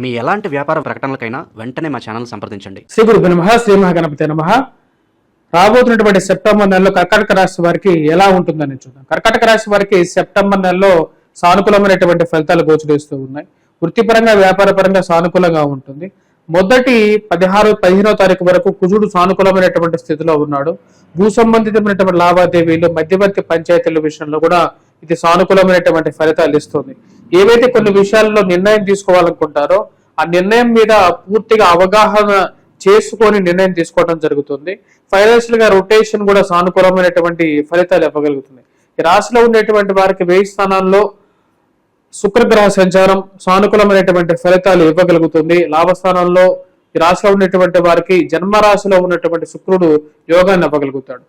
మీ ఎలాంటి వ్యాపార ప్రకటనలకైనా వెంటనే మా ఛానల్ సంప్రదించండి. శ్రీ గురు నమ శ్రీ మహాగణపతి నమ. రాబోతున్నటువంటి సెప్టెంబర్ నెలలో కర్కాటక రాశి వారికి ఎలా ఉంటుందని చూద్దాం. కర్కాటక రాశి వారికి సెప్టెంబర్ నెలలో సానుకూలమైనటువంటి ఫలితాలు గోచరిస్తూ ఉన్నాయి. వృత్తిపరంగా వ్యాపారపరంగా సానుకూలంగా ఉంటుంది. మొదటి పదహారు పదిహేనో తారీఖు వరకు కుజుడు సానుకూలమైనటువంటి స్థితిలో ఉన్నాడు. భూ సంబంధితమైనటువంటి లావాదేవీలు మధ్యవర్తి పంచాయతీల విషయంలో కూడా ఇది సానుకూలమైనటువంటి ఫలితాలు ఇస్తుంది. ఏవైతే కొన్ని విషయాల్లో నిర్ణయం తీసుకోవాలనుకుంటారో ఆ నిర్ణయం మీద పూర్తిగా అవగాహన చేసుకొని నిర్ణయం తీసుకోవడం జరుగుతుంది. ఫైనాన్షియల్గా రొటేషన్ కూడా సానుకూలమైనటువంటి ఫలితాలు ఇవ్వగలుగుతుంది. ఈ రాశిలో ఉండేటువంటి వారికి వెయ్యి స్థానాల్లో శుక్రగ్రహ సంచారం సానుకూలమైనటువంటి ఫలితాలు ఇవ్వగలుగుతుంది. లాభస్థానంలో ఈ రాశిలో ఉన్నటువంటి వారికి జన్మ రాశిలో ఉన్నటువంటి శుక్రుడు యోగాన్ని ఇవ్వగలుగుతాడు.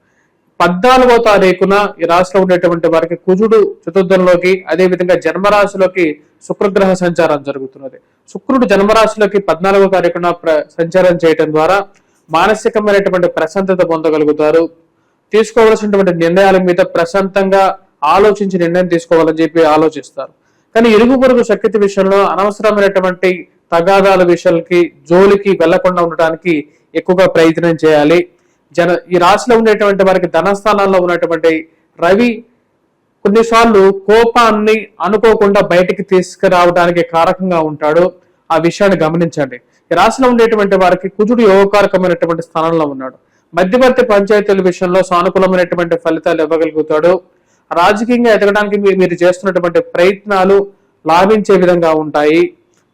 పద్నాలుగో తారీఖున ఈ రాశిలో ఉండేటువంటి వారికి కుజుడు చతుర్థంలోకి అదే విధంగా జన్మరాశిలోకి శుక్రగ్రహ సంచారం జరుగుతున్నది. శుక్రుడు జన్మరాశిలోకి పద్నాలుగో తారీఖున ప్ర- సంచారం చేయటం ద్వారా మానసికమైనటువంటి ప్రశాంతత పొందగలుగుతారు. తీసుకోవలసినటువంటి నిర్ణయాల మీద ప్రశాంతంగా ఆలోచించి నిర్ణయం తీసుకోవాలని చెప్పి ఆలోచిస్తారు. కానీ ఇరుగు పొరుగు శక్తి విషయంలో అనవసరమైనటువంటి తగాదాల విషయాలకి జోలికి వెళ్ళకుండా ఉండటానికి ఎక్కువగా ప్రయత్నం చేయాలి. జన ఈ రాశిలో ఉండేటువంటి వారికి ధనస్థానాల్లో ఉన్నటువంటి రవి కొన్నిసార్లు కోపాన్ని అనుకోకుండా బయటికి తీసుకురావడానికి కారకంగా ఉంటాడు. ఆ విషయాన్ని గమనించండి. ఈ రాశిలో ఉండేటువంటి వారికి కుజుడు యోగకారకమైనటువంటి స్థానంలో ఉన్నాడు. మధ్యవర్తి పంచాయతీల విషయంలో సానుకూలమైనటువంటి ఫలితాలు ఇవ్వగలుగుతాడు. రాజకీయంగా ఎదగడానికి మీరు చేస్తున్నటువంటి ప్రయత్నాలు లాభించే విధంగా ఉంటాయి.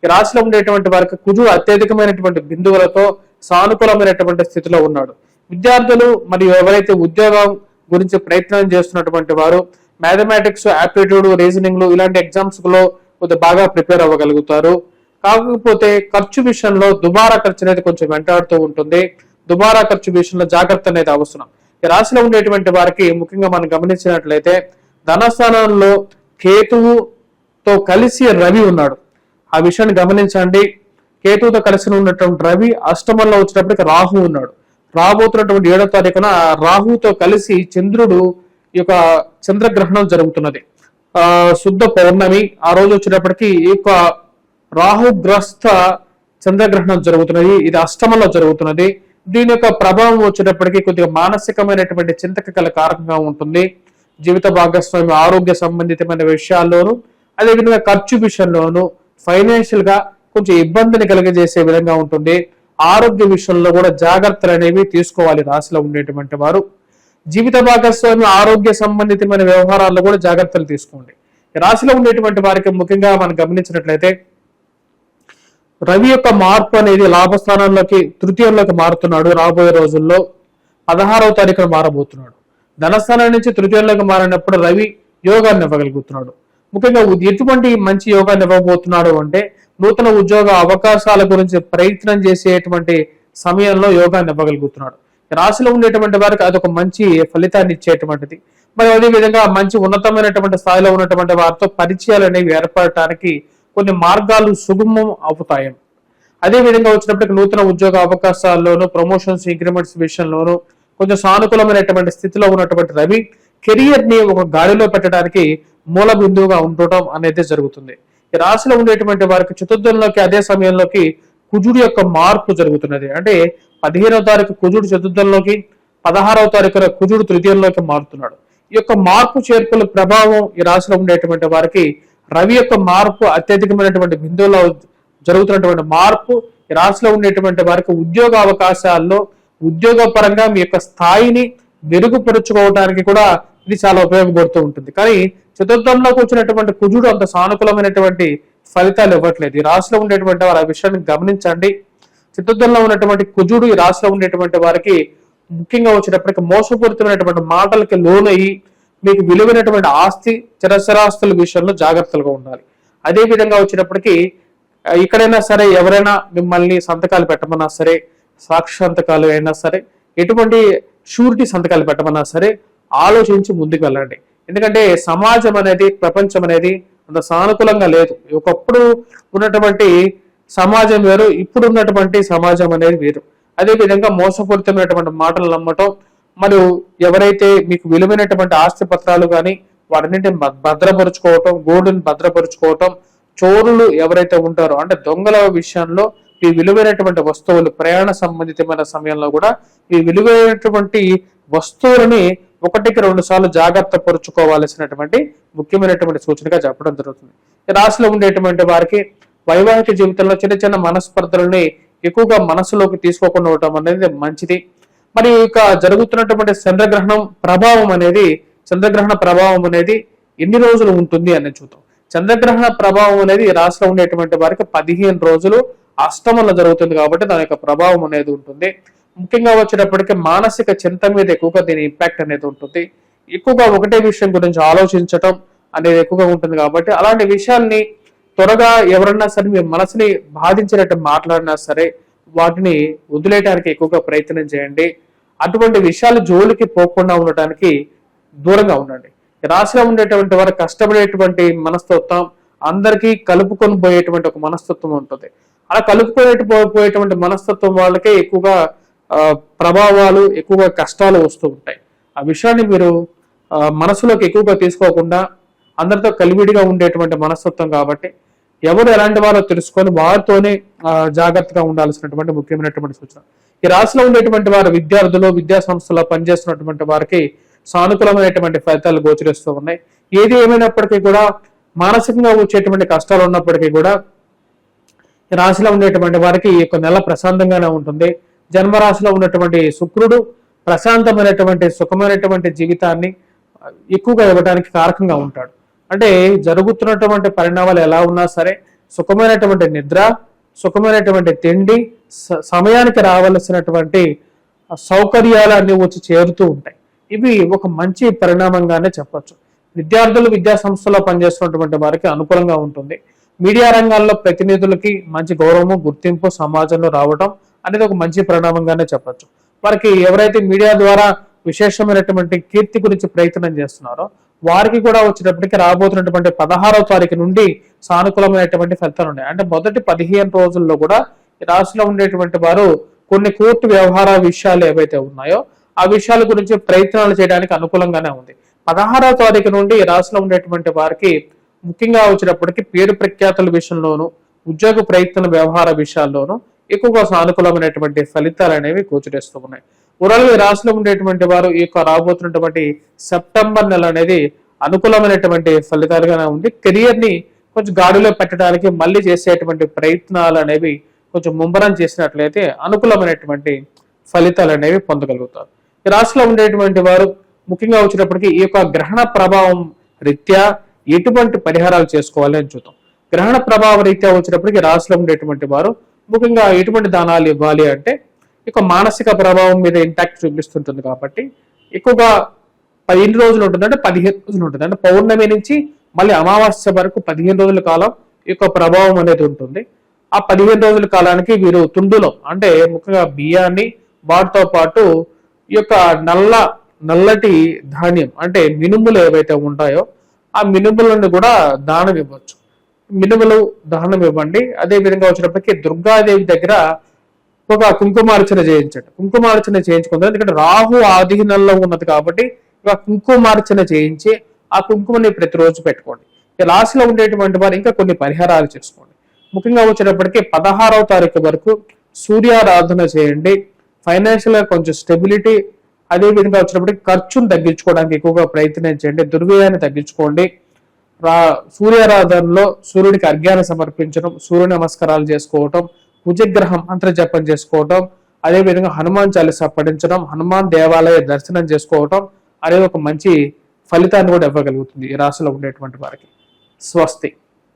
ఈ రాశిలో ఉండేటువంటి వారికి కుజుడు అత్యధికమైనటువంటి బిందువులతో సానుకూలమైనటువంటి స్థితిలో ఉన్నాడు. విద్యార్థులు మరియు ఎవరైతే ఉద్యోగం గురించి ప్రయత్నం చేస్తున్నటువంటి వారు మ్యాథమెటిక్స్ యాప్టిట్యూడ్ రీజనింగ్ ఇలాంటి ఎగ్జామ్స్లో కొద్దిగా బాగా ప్రిపేర్ అవ్వగలుగుతారు. కాకపోతే ఖర్చు విషయంలో దుబారా ఖర్చు అనేది కొంచెం వెంటాడుతూ ఉంటుంది. దుబారా ఖర్చు విషయంలో జాగ్రత్త అనేది అవసరం. ఈ రాశిలో ఉండేటువంటి వారికి ముఖ్యంగా మనం గమనించినట్లయితే ధనస్థానంలో కేతువుతో కలిసి రవి ఉన్నాడు. ఆ విషయాన్ని గమనించండి. కేతువుతో కలిసి ఉన్నటువంటి రవి అష్టమంలో వచ్చినప్పటికి రాహు ఉన్నాడు. రాబోతున్నటువంటి ఏడో తారీఖున రాహుతో కలిసి చంద్రుడు ఈ యొక్క చంద్రగ్రహణం జరుగుతున్నది. ఆ శుద్ధ పౌర్ణమి ఆ రోజు వచ్చేటప్పటికి ఈ యొక్క రాహుగ్రస్త చంద్రగ్రహణం జరుగుతున్నది. ఇది అష్టమంలో జరుగుతున్నది. దీని యొక్క ప్రభావం వచ్చేటప్పటికి కొద్దిగా మానసికమైనటువంటి చింతక గల కారకంగా ఉంటుంది. జీవిత భాగస్వామి ఆరోగ్య సంబంధితమైన విషయాల్లోనూ అదేవిధంగా ఖర్చు విషయంలోనూ ఫైనాన్షియల్గా కొంచెం ఇబ్బందిని కలిగజేసే విధంగా ఉంటుంది. ఆరోగ్య విషయంలో కూడా జాగ్రత్తలు అనేవి తీసుకోవాలి రాశిలో ఉండేటువంటి వారు. జీవిత భాగస్వామి ఆరోగ్య సంబంధితమైన వ్యవహారాల్లో కూడా జాగ్రత్తలు తీసుకోండి. రాశిలో ఉండేటువంటి వారికి ముఖ్యంగా మనం గమనించినట్లయితే రవి యొక్క మార్పు అనేది లాభస్థానంలోకి తృతీయంలోకి మారుతున్నాడు రాబోయే రోజుల్లో. పదహారవ తారీఖున మారబోతున్నాడు. ధనస్థానం నుంచి తృతీయంలోకి మారినప్పుడు రవి యోగాన్ని ఇవ్వగలుగుతున్నాడు. ముఖ్యంగా ఎటువంటి మంచి యోగాన్ని ఇవ్వబోతున్నాడు అంటే నూతన ఉద్యోగ అవకాశాల గురించి ప్రయత్నం చేసేటువంటి సమయంలో యోగాన్ని ఇవ్వగలుగుతున్నాడు. రాశిలో ఉండేటువంటి వారికి అదొక మంచి ఫలితాన్ని ఇచ్చేటువంటిది. మరి అదే విధంగా మంచి ఉన్నతమైనటువంటి స్థాయిలో ఉన్నటువంటి వారితో పరిచయాలు అనేవి ఏర్పడటానికి కొన్ని మార్గాలు సుగమం అవుతాయి. అదే విధంగా వచ్చినప్పటికీ నూతన ఉద్యోగ అవకాశాల్లోనూ ప్రమోషన్స్ ఇంక్రిమెంట్స్ విషయంలోనూ కొంచెం సానుకూలమైనటువంటి స్థితిలో ఉన్నటువంటి రవి కెరియర్ని ఒక గాడిలో పెట్టడానికి మూల బిందువుగా ఉండటం అనేది జరుగుతుంది. ఈ రాశిలో ఉండేటువంటి వారికి చతుర్థంలోకి అదే సమయంలోకి కుజుడు యొక్క మార్పు జరుగుతున్నది. అంటే పదిహేనవ తారీఖు కుజుడు చతుర్థంలోకి పదహారవ తారీఖున కుజుడు తృతీయంలోకి మారుతున్నాడు. ఈ యొక్క మార్పు చేర్పుల ప్రభావం ఈ రాశిలో ఉండేటువంటి వారికి రవి యొక్క మార్పు అత్యధికమైనటువంటి బిందువులో జరుగుతున్నటువంటి మార్పు ఈ రాశిలో ఉండేటువంటి వారికి ఉద్యోగ అవకాశాల్లో ఉద్యోగ పరంగా మీ యొక్క స్థాయిని మెరుగుపరుచుకోవడానికి కూడా ఇది చాలా ఉపయోగపడుతూ ఉంటుంది. కానీ చతుర్థంలోకి వచ్చినటువంటి కుజుడు అంత సానుకూలమైనటువంటి ఫలితాలు ఇవ్వట్లేదు. ఈ రాశిలో ఉండేటువంటి వారు ఆ విషయాన్ని గమనించండి. చతుర్థంలో ఉన్నటువంటి కుజుడు ఈ రాశిలో ఉండేటువంటి వారికి ముఖ్యంగా వచ్చేటప్పటికి మోసపూరితమైనటువంటి మాటలకి లోనయ్యి మీకు విలువైనటువంటి ఆస్తి చరచరాస్తుల విషయంలో జాగ్రత్తలుగా ఉండాలి. అదే విధంగా వచ్చినప్పటికీ ఎక్కడైనా సరే ఎవరైనా మిమ్మల్ని సంతకాలు పెట్టమన్నా సరే సాక్షి సంతకాలు అయినా సరే ఎటువంటి షూరిటీ సంతకాలు పెట్టమన్నా సరే ఆలోచించి ముందుకు వెళ్ళండి. ఎందుకంటే సమాజం అనేది ప్రపంచం అనేది అంత సానుకూలంగా లేదు. ఒకప్పుడు ఉన్నటువంటి సమాజం వేరు ఇప్పుడు ఉన్నటువంటి సమాజం అనేది వేరు. అదే విధంగా మోసపూరితమైనటువంటి మాటలు నమ్మటం మరియు ఎవరైతే మీకు విలువైనటువంటి ఆస్తి పత్రాలు కానీ వాటన్నింటిని భద్రపరుచుకోవటం గోల్డ్ని భద్రపరుచుకోవటం చోరులు ఎవరైతే ఉంటారో అంటే దొంగల విషయంలో ఈ విలువైనటువంటి వస్తువులు ప్రయాణ సంబంధితమైన సమయంలో కూడా ఈ విలువైనటువంటి వస్తువులని ఒకటికి రెండు సార్లు జాగ్రత్త పరుచుకోవాల్సినటువంటి ముఖ్యమైనటువంటి సూచనగా చెప్పడం జరుగుతుంది. రాశిలో ఉండేటువంటి వారికి వైవాహిక జీవితంలో చిన్న చిన్న మనస్పర్ధలని ఎక్కువగా మనసులోకి తీసుకోకుండా ఉండటం అనేది మంచిది. మరి ఇక జరుగుతున్నటువంటి చంద్రగ్రహణం ప్రభావం అనేది చంద్రగ్రహణ ప్రభావం అనేది ఎన్ని రోజులు ఉంటుంది అనేది చూద్దాం. చంద్రగ్రహణ ప్రభావం అనేది రాశిలో ఉండేటువంటి వారికి పదిహేను రోజులు అష్టమంలో జరుగుతుంది కాబట్టి దాని యొక్క ప్రభావం అనేది ఉంటుంది. ముఖ్యంగా వచ్చేటప్పటికి మానసిక చింత మీద ఎక్కువగా దీని ఇంపాక్ట్ అనేది ఉంటుంది. ఎక్కువగా ఒకటే విషయం గురించి ఆలోచించటం అనేది ఎక్కువగా ఉంటుంది కాబట్టి అలాంటి విషయాల్ని త్వరగా ఎవరన్నా సరే మీ మనసుని బాధించినట్టు మాట్లాడినా సరే వాటిని వదిలేయడానికి ఎక్కువగా ప్రయత్నం చేయండి. అటువంటి విషయాలు జోలికి పోకుండా ఉండటానికి దూరంగా ఉండండి. రాశిలో ఉండేటువంటి వారు కష్టపడేటువంటి మనస్తత్వం అందరికీ కలుపుకొని పోయేటువంటి ఒక మనస్తత్వం ఉంటుంది. అలా కలుపుకొని పోయేటువంటి మనస్తత్వం వాళ్ళకే ఎక్కువగా ప్రభావాలు ఎక్కువగా కష్టాలు వస్తూ ఉంటాయి. ఆ విషయాన్ని మీరు మనసులోకి ఎక్కువగా తీసుకోకుండా అందరితో కలివిడిగా ఉండేటువంటి మనస్తత్వం కాబట్టి ఎవరు ఎలాంటి వారో తెలుసుకొని వారితోనే జాగ్రత్తగా ఉండాల్సినటువంటి ముఖ్యమైనటువంటి సూచన. ఈ రాశిలో ఉండేటువంటి వారు విద్యార్థులు విద్యా సంస్థలో పనిచేస్తున్నటువంటి వారికి సానుకూలమైనటువంటి ఫలితాలు గోచరిస్తూ ఉన్నాయి. ఏది ఏమైనప్పటికీ కూడా మానసికంగా వచ్చేటువంటి కష్టాలు ఉన్నప్పటికీ కూడా ఈ రాశిలో ఉండేటువంటి వారికి ఈ యొక్క నెల ప్రశాంతంగానే ఉంటుంది. జన్మరాశిలో ఉన్నటువంటి శుక్రుడు ప్రశాంతమైనటువంటి సుఖమైనటువంటి జీవితాన్ని ఎక్కువగా ఇవ్వడానికి కారకంగా ఉంటాడు. అంటే జరుగుతున్నటువంటి పరిణామాలు ఎలా ఉన్నా సరే సుఖమైనటువంటి నిద్ర సుఖమైనటువంటి తిండి స- సమయానికి రావలసినటువంటి సౌకర్యాలు అన్ని వచ్చి చేరుతూ ఉంటాయి. ఇవి ఒక మంచి పరిణామంగానే చెప్పొచ్చు. విద్యార్థులు విద్యా సంస్థలో పనిచేస్తున్నటువంటి వారికి అనుకూలంగా ఉంటుంది. మీడియా రంగాల్లో ప్రతినిధులకి మంచి గౌరవము గుర్తింపు సమాజంలో రావడం అనేది ఒక మంచి పరిణామంగానే చెప్పచ్చు. వారికి ఎవరైతే మీడియా ద్వారా విశేషమైనటువంటి కీర్తి గురించి ప్రయత్నం చేస్తున్నారో వారికి కూడా వచ్చేటప్పటికి రాబోతున్నటువంటి పదహారవ తారీఖు నుండి సానుకూలమైనటువంటి ఫలితాలు ఉన్నాయి. అంటే మొదటి పదిహేను రోజుల్లో కూడా ఈ రాశిలో ఉండేటువంటి వారు కొన్ని కోర్టు వ్యవహార విషయాలు ఏవైతే ఉన్నాయో ఆ విషయాల గురించి ప్రయత్నాలు చేయడానికి అనుకూలంగానే ఉంది. పదహారవ తారీఖు నుండి ఈ రాశిలో ఉండేటువంటి వారికి ముఖ్యంగా వచ్చేటప్పటికి పేరు ప్రఖ్యాతుల విషయంలోనూ ఉద్యోగ ప్రయత్న వ్యవహార విషయాల్లోనూ ఎక్కువగా సానుకూలమైనటువంటి ఫలితాలు అనేవి గోచరిస్తూ ఉన్నాయి. ఓవరాల్ ఈ రాశిలో ఉండేటువంటి వారు ఈ యొక్క రాబోతున్నటువంటి సెప్టెంబర్ నెల అనేది అనుకూలమైనటువంటి ఫలితాలుగానే ఉంది. కెరియర్ని కొంచెం గాడిలో పెట్టడానికి మళ్ళీ చేసేటువంటి ప్రయత్నాలు అనేవి కొంచెం ముమ్మరం చేసినట్లయితే అనుకూలమైనటువంటి ఫలితాలు అనేవి పొందగలుగుతారు. ఈ రాశిలో ఉండేటువంటి వారు ముఖ్యంగా వచ్చినప్పటికీ ఈ యొక్క గ్రహణ ప్రభావం రీత్యా ఎటువంటి పరిహారాలు చేసుకోవాలి అని చూద్దాం. గ్రహణ ప్రభావం రీత్యా వచ్చినప్పటికీ రాశిలో ఉండేటువంటి వారు ముఖ్యంగా ఎటువంటి దానాలు ఇవ్వాలి అంటే ఇక మానసిక ప్రభావం మీద ఇంపాక్ట్ చూపిస్తుంటుంది కాబట్టి ఎక్కువగా పదిహేను రోజులు ఉంటుంది అంటే పదిహేను రోజులు ఉంటుంది. అంటే పౌర్ణమి నుంచి మళ్ళీ అమావాస్య వరకు పదిహేను రోజుల కాలం యొక్క ప్రభావం అనేది ఉంటుంది. ఆ పదిహేను రోజుల కాలానికి వీరు తుండులో అంటే ముఖ్యంగా బియ్యాన్ని వాటితో పాటు ఈ యొక్క నల్ల నల్లటి ధాన్యం అంటే మినుములు ఏవైతే ఉంటాయో ఆ మినుములను కూడా దానం ఇవ్వచ్చు. మినుములు దహనం ఇవ్వండి. అదే విధంగా వచ్చినప్పటికీ దుర్గాదేవి దగ్గర ఒక కుంకుమార్చన చేయించండి. కుంకుమార్చన చేయించుకుంది. ఎందుకంటే రాహు ఆధీనంలో ఉన్నది కాబట్టి ఒక కుంకుమార్చన చేయించి ఆ కుంకుమని ప్రతిరోజు పెట్టుకోండి. ఇక రాశిలో ఉండేటువంటి వారు ఇంకా కొన్ని పరిహారాలు చేసుకోండి. ముఖ్యంగా వచ్చేటప్పటికి పదహారవ తారీఖు వరకు సూర్యారాధన చేయండి. ఫైనాన్షియల్గా కొంచెం స్టెబిలిటీ అదే విధంగా వచ్చినప్పటికి ఖర్చును తగ్గించుకోవడానికి ఎక్కువగా ప్రయత్నం చేయండి. దుర్వ్యయాన్ని తగ్గించుకోండి. రా సూర్యారాధనలో సూర్యుడికి అర్ఘ్యాన్ని సమర్పించడం సూర్య నమస్కారాలు చేసుకోవటం కుజగ్రహం అంతర్జపం చేసుకోవటం అదేవిధంగా హనుమాన్ చాలీస పఠించడం హనుమాన్ దేవాలయ దర్శనం చేసుకోవటం అనేది ఒక మంచి ఫలితాన్ని కూడా ఇవ్వగలుగుతుంది ఈ రాశిలో ఉండేటువంటి వారికి. స్వస్తి.